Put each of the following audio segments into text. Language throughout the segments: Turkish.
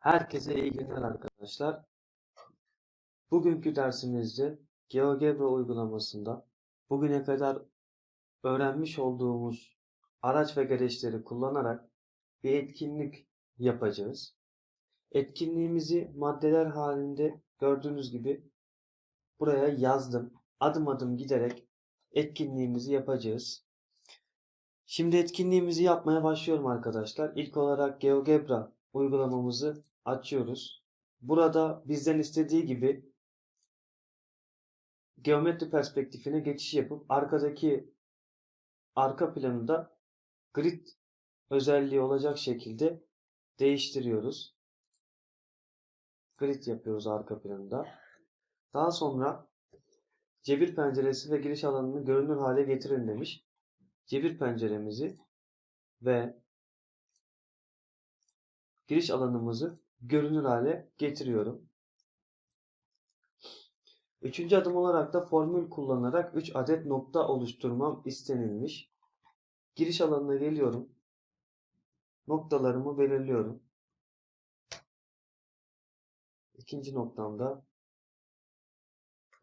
Herkese iyi günler arkadaşlar. Bugünkü dersimizde GeoGebra uygulamasında bugüne kadar öğrenmiş olduğumuz araç ve gereçleri kullanarak bir etkinlik yapacağız. Etkinliğimizi maddeler halinde gördüğünüz gibi buraya yazdım. Adım adım giderek etkinliğimizi yapacağız. Şimdi etkinliğimizi yapmaya başlıyorum arkadaşlar. İlk olarak GeoGebra uygulamamızı açıyoruz. Burada bizden istediği gibi geometri perspektifine geçiş yapıp arkadaki arka planı da grid özelliği olacak şekilde değiştiriyoruz. Grid yapıyoruz arka planında. Daha sonra cebir penceresi ve giriş alanını görünür hale getirin demiş. Cebir penceremizi ve giriş alanımızı görünür hale getiriyorum. Üçüncü adım olarak da formül kullanarak 3 adet nokta oluşturmam istenilmiş. Giriş alanına geliyorum. Noktalarımı belirliyorum. İkinci noktamda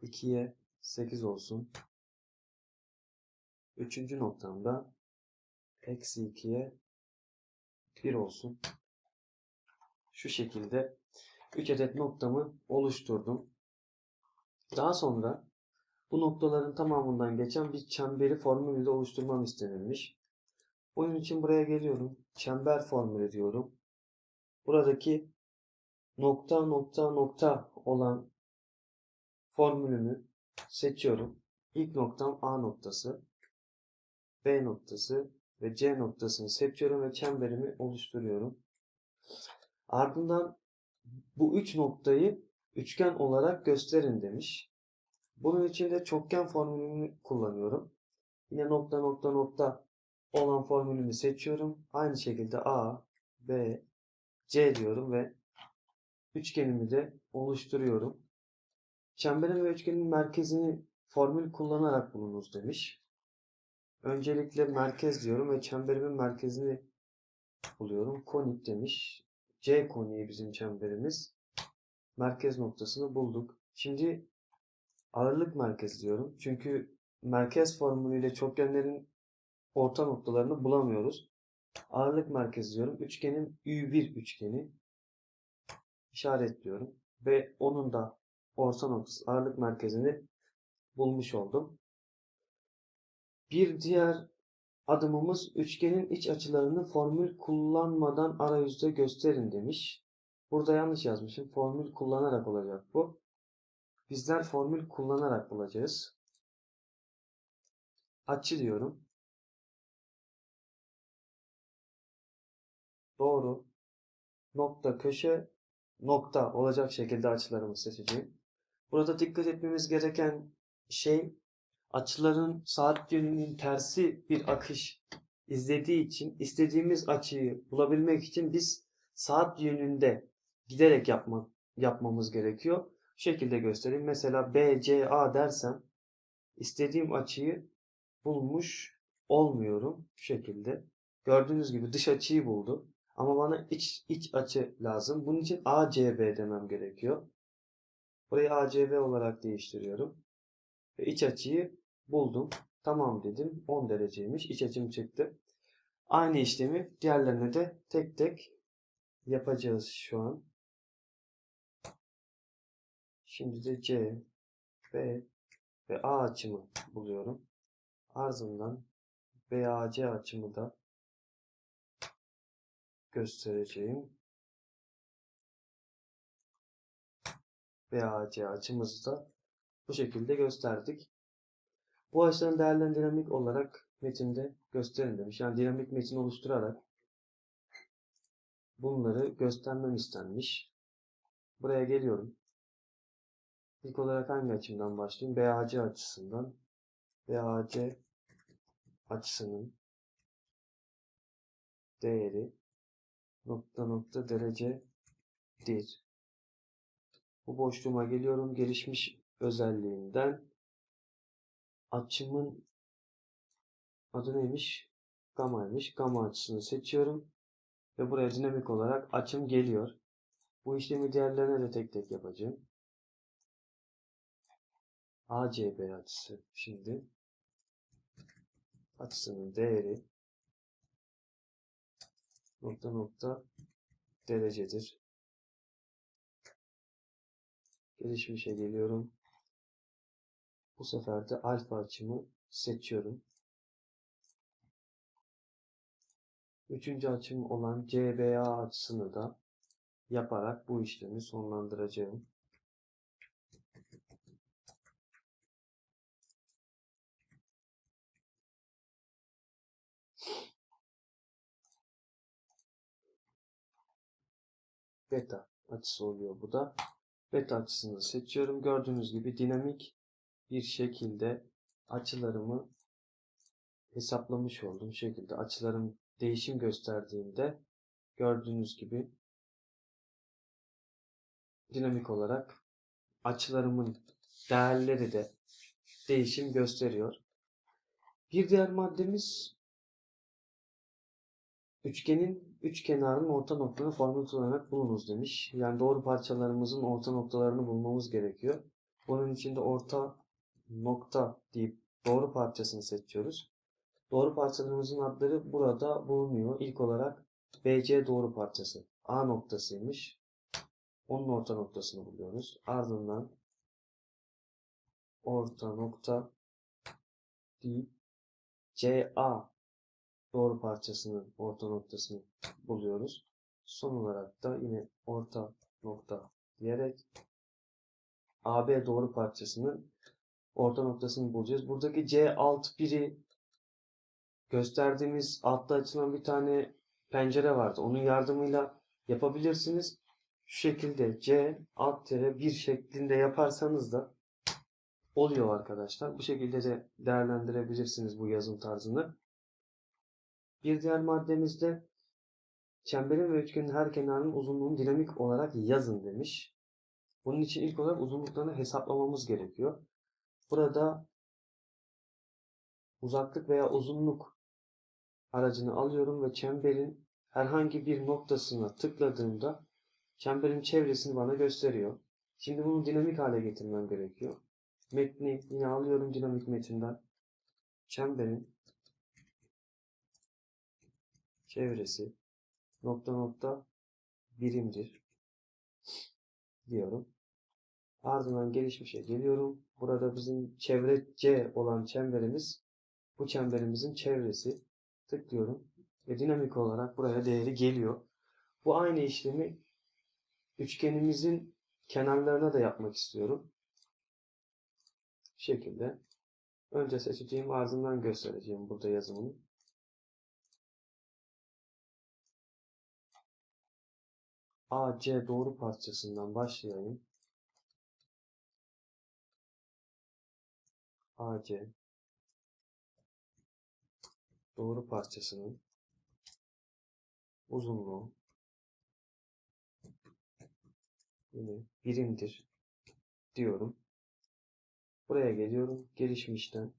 2'ye 8 olsun. Üçüncü noktamda eksi 2'ye 1 olsun. Şu şekilde 3 adet noktamı oluşturdum. Daha sonra bu noktaların tamamından geçen bir çemberi formülüyle oluşturmam istenilmiş. Bunun için buraya geliyorum. Çember formülü diyorum. Buradaki nokta nokta nokta olan formülümü seçiyorum. İlk noktam A noktası, B noktası ve C noktasını seçiyorum ve çemberimi oluşturuyorum. Ardından bu üç noktayı üçgen olarak gösterin demiş. Bunun için de çokgen formülünü kullanıyorum. Yine nokta nokta nokta olan formülümü seçiyorum. Aynı şekilde A, B, C diyorum ve üçgenimi de oluşturuyorum. Çemberin ve üçgenin merkezini formül kullanarak bulunuz demiş. Öncelikle merkez diyorum ve çemberimin merkezini buluyorum. Konik demiş. C koniği bizim çemberimiz. Merkez noktasını bulduk. Şimdi ağırlık merkezi diyorum. Çünkü merkez formülüyle çokgenlerin orta noktalarını bulamıyoruz. Ağırlık merkezi diyorum. Üçgenim Ü1 üçgeni işaretliyorum. Ve onun da orta noktası ağırlık merkezini bulmuş oldum. Bir diğer adımımız üçgenin iç açılarını formül kullanmadan arayüzde gösterin demiş. Burada yanlış yazmışım. Formül kullanarak olacak bu. Bizler formül kullanarak bulacağız. Açı diyorum. Doğru. Nokta köşe nokta olacak şekilde açılarımı seçeceğim. Burada dikkat etmemiz gereken şey açıların saat yönünün tersi bir akış izlediği için istediğimiz açıyı bulabilmek için biz saat yönünde giderek yapma, yapmamız gerekiyor. Şu şekilde göstereyim. Mesela BCA dersem istediğim açıyı bulmuş olmuyorum. Şu şekilde. Gördüğünüz gibi dış açıyı buldu. Ama bana iç, iç açı lazım. Bunun için ACB demem gerekiyor. Burayı ACB olarak değiştiriyorum. Ve iç açıyı buldum. Tamam dedim. 10 dereceymiş. İç açım çıktı. Aynı işlemi diğerlerine de tek tek yapacağız şu an. Şimdi de C, B ve A açımı buluyorum. Ardından BAC açımı da göstereceğim. BAC açımızı da bu şekilde gösterdik. Bu açıların değerlerini dinamik olarak metinde gösterin demiş. Yani dinamik metin oluşturarak bunları göstermem istenmiş. Buraya geliyorum. İlk olarak hangi açımdan başlayayım? BAC açısından. BAC açısının değeri nokta nokta derecedir. Bu boşluğuma geliyorum. Gelişmiş özelliğinden açımın adı neymiş? Gama'ymış. Gama açısını seçiyorum. Ve buraya dinamik olarak açım geliyor. Bu işlemi diğerlerine de tek tek yapacağım. ACB açısı şimdi açısının değeri nokta nokta derecedir. Gelişmişe geliyorum. Bu sefer de alfa açımı seçiyorum. Üçüncü açım olan CBA açısını da yaparak bu işlemi sonlandıracağım. Beta açısı oluyor bu da. Beta açısını seçiyorum. Gördüğünüz gibi dinamik bir şekilde açılarımı hesaplamış oldum. Şu şekilde açılarım değişim gösterdiğinde gördüğünüz gibi dinamik olarak açılarımın değerleri de değişim gösteriyor. Bir diğer maddemiz üçgenin üç kenarının orta noktalarını formül kullanarak bulunuz demiş. Yani doğru parçalarımızın orta noktalarını bulmamız gerekiyor. Bunun için de orta nokta deyip doğru parçasını seçiyoruz. Doğru parçalarımızın adları burada bulunuyor. İlk olarak BC doğru parçası. A noktasıymış. Onun orta noktasını buluyoruz. Ardından orta nokta deyip CA doğru parçasının orta noktasını buluyoruz. Son olarak da yine orta nokta diyerek AB doğru parçasının orta noktasını bulacağız. Buradaki C alt biri gösterdiğimiz altta açılan bir tane pencere vardı. Onun yardımıyla yapabilirsiniz. Şu şekilde C alt tere bir şeklinde yaparsanız da oluyor arkadaşlar. Bu şekilde de değerlendirebilirsiniz bu yazım tarzını. Bir diğer maddemizde çemberin ve üçgenin her kenarının uzunluğunu dinamik olarak yazın demiş. Bunun için ilk olarak uzunluklarını hesaplamamız gerekiyor. Burada uzaklık veya uzunluk aracını alıyorum ve çemberin herhangi bir noktasına tıkladığımda çemberin çevresini bana gösteriyor. Şimdi bunu dinamik hale getirmem gerekiyor. Metni yine alıyorum dinamik metinden. Çemberin çevresi nokta nokta birimdir diyorum. Ardından gelişmişe geliyorum. Burada bizim çevre C olan çemberimiz bu çemberimizin çevresi. Tıklıyorum ve dinamik olarak buraya değeri geliyor. Bu aynı işlemi üçgenimizin kenarlarına da yapmak istiyorum. Bu şekilde. Önce seçeceğim ardından göstereceğim burada yazımını. AC doğru parçasından başlayayım. AC doğru parçasının uzunluğu yine birimdir diyorum. Buraya geliyorum. Gelişmişten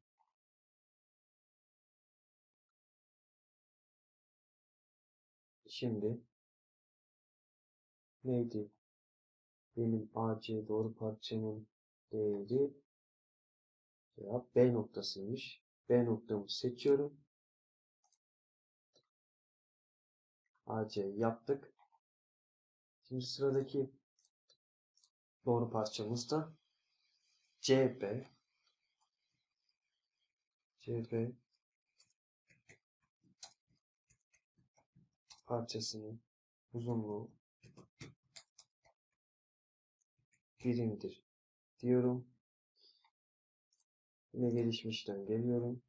şimdi neydi? Benim AC doğru parçamın değeri cevap B noktasıymış. B noktamı seçiyorum. AC yaptık. Şimdi sıradaki doğru parçamız da CB. CB parçasının uzunluğu birimdir diyorum. Yine gelişmişten geliyorum.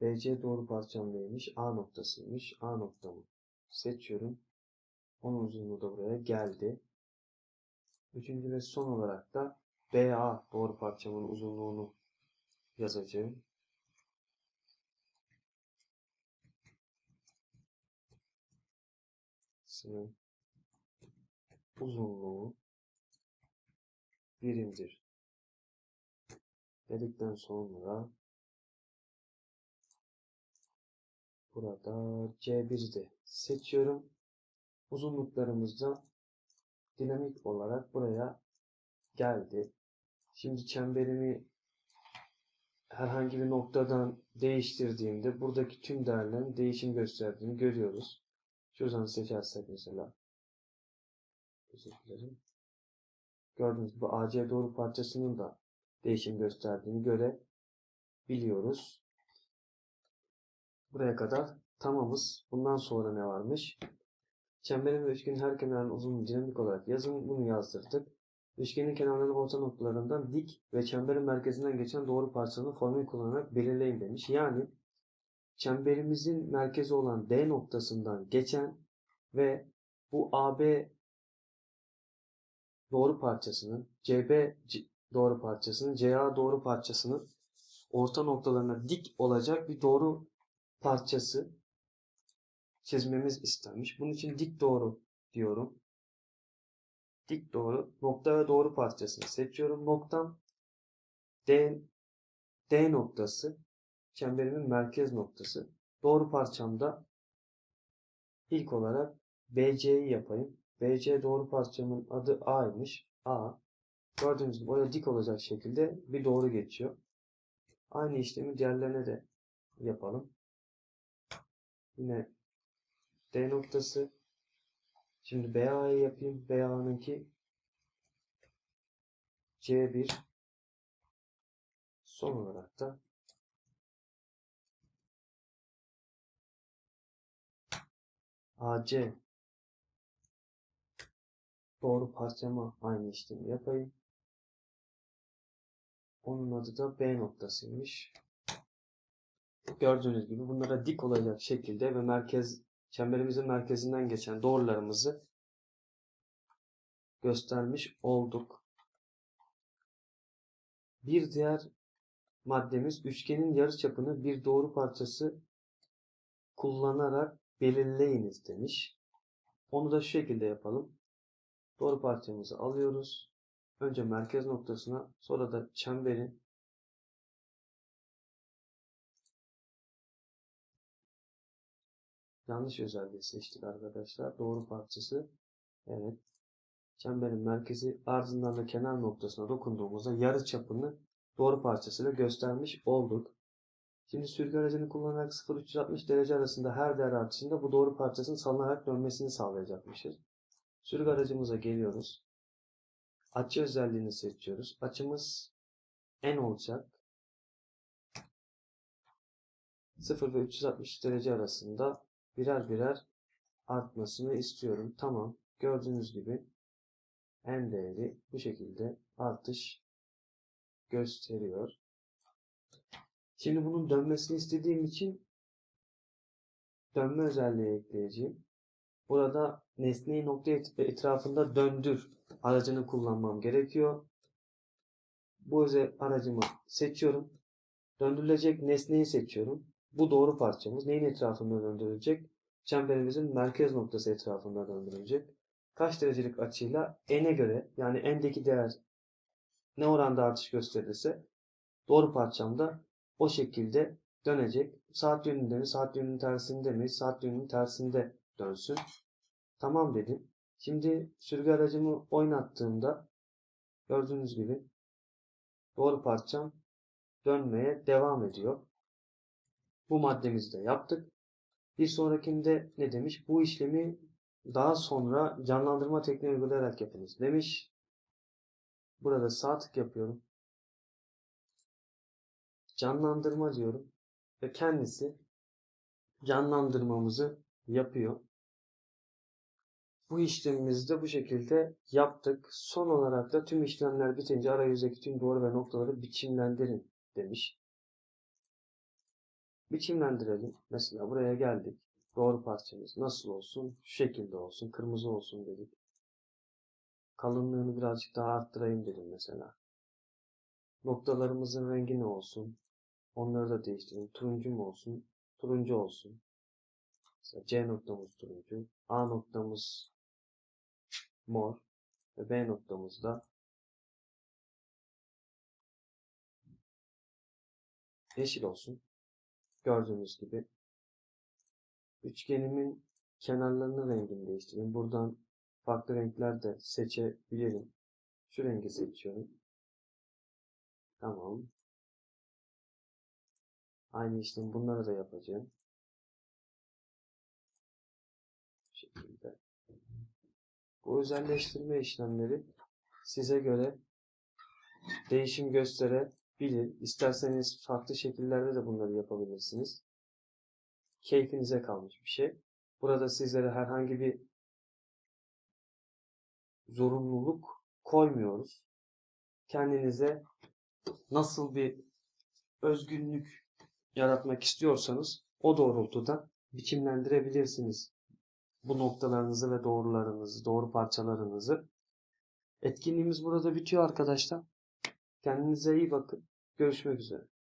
BC doğru parçam neymiş? A noktasıymış. A noktamı seçiyorum. Onun uzunluğu da buraya geldi. Üçüncü ve son olarak da BA doğru parçamın uzunluğunu yazacağım. Sınır uzunluğu birimdir. Dedikten sonra burada C1'i de seçiyorum. Uzunluklarımızda dinamik olarak buraya geldi. Şimdi çemberimi herhangi bir noktadan değiştirdiğimde buradaki tüm değerlerin değişim gösterdiğini görüyoruz. Şuradan seçersek mesela özür dilerim. Gördüğünüz gibi AC doğru parçasının da değişim gösterdiğini görebiliyoruz. Buraya kadar tamamız. Bundan sonra ne varmış? Çemberin ve üçgenin her kenarının uzunluğunu dinamik olarak yazın. Bunu yazdırdık. Üçgenin kenarlarının orta noktalarından dik ve çemberin merkezinden geçen doğru parçalarını formül kullanarak belirleyin demiş. Yani çemberimizin merkezi olan D noktasından geçen ve bu AB doğru parçasının CB doğru parçasının CA doğru parçasının orta noktalarına dik olacak bir doğru parçası çizmemiz istenmiş. Bunun için dik doğru diyorum. Dik doğru nokta ve doğru parçasını seçiyorum. Noktam D, D noktası çemberimin merkez noktası. Doğru parçamda ilk olarak BC'yi yapayım. BC doğru parçamın adı A'ymış. A. Gördüğünüz gibi oraya dik olacak şekilde bir doğru geçiyor. Aynı işlemi diğerlerine de yapalım. Yine D noktası. Şimdi BA'yı yapayım. BA'nınki C1 son olarak da AC doğru parçama aynı işlemi yapayım. Onun adı da B noktasıymış. Gördüğünüz gibi bunlara dik olacak şekilde ve merkez çemberimizin merkezinden geçen doğrularımızı göstermiş olduk. Bir diğer maddemiz üçgenin yarıçapını bir doğru parçası kullanarak belirleyiniz demiş. Onu da şu şekilde yapalım. Doğru parçamızı alıyoruz. Önce merkez noktasına sonra da çemberin yanlış özelliği seçtik arkadaşlar. Doğru parçası. Evet. Çemberin merkezi ardından da kenar noktasına dokunduğumuzda yarı çapını doğru parçasıyla göstermiş olduk. Şimdi sürgü aracını kullanarak 0-360 derece arasında her değer artışında bu doğru parçasının salınarak dönmesini sağlayacakmışız. Sürgü aracımıza geliyoruz. Açı özelliğini seçiyoruz. Açımız n olacak. 0 ve 360 derece arasında birer birer artmasını istiyorum. Tamam. Gördüğünüz gibi n değeri bu şekilde artış gösteriyor. Şimdi bunun dönmesini istediğim için dönme özelliği ekleyeceğim. Burada nesneyi nokta et- etrafında döndür aracını kullanmam gerekiyor. Bu özel aracımı seçiyorum. Döndürülecek nesneyi seçiyorum. Bu doğru parçamız. Neyin etrafında döndürülecek? Çemberimizin merkez noktası etrafında döndürülecek. Kaç derecelik açıyla n'e göre yani n'deki değer ne oranda artış gösterirse doğru parçamda o şekilde dönecek. Saat yönünde mi, saat yönünün tersinde mi, saat yönünün tersinde dönsün. Tamam dedim. Şimdi sürgü aracımı oynattığımda gördüğünüz gibi doğru parçam dönmeye devam ediyor. Bu maddemizi de yaptık. Bir sonrakinde ne demiş? Bu işlemi daha sonra canlandırma tekniği uygulayarak yapınız demiş. Burada sağ tık yapıyorum. Canlandırma diyorum. Ve kendisi canlandırmamızı yapıyor. Bu işlemimizi de bu şekilde yaptık. Son olarak da tüm işlemler bitince arayüzdeki tüm doğru ve noktaları biçimlendirin demiş. Biçimlendirelim. Mesela buraya geldik. Doğru parçamız nasıl olsun? Şu şekilde olsun. Kırmızı olsun dedik. Kalınlığını birazcık daha arttırayım dedim mesela. Noktalarımızın rengi ne olsun? Onları da değiştirelim. Turuncu mu olsun? Turuncu olsun. Mesela C noktamız turuncu. A noktamız mor. Ve B noktamız da yeşil olsun. Gördüğünüz gibi. Üçgenimin kenarlarının rengini değiştireyim. Buradan farklı renkler de seçebilirim. Şu rengi seçiyorum. Tamam. Aynı işlemi bunları da yapacağım. Bu şekilde. Bu özelleştirme işlemleri size göre değişim gösterebilir. İsterseniz farklı şekillerde de bunları yapabilirsiniz. Keyfinize kalmış bir şey. Burada sizlere herhangi bir zorunluluk koymuyoruz. Kendinize nasıl bir özgünlük yaratmak istiyorsanız o doğrultuda biçimlendirebilirsiniz bu noktalarınızı ve doğrularınızı, doğru parçalarınızı. Etkinliğimiz burada bitiyor arkadaşlar. Kendinize iyi bakın. Görüşmek üzere.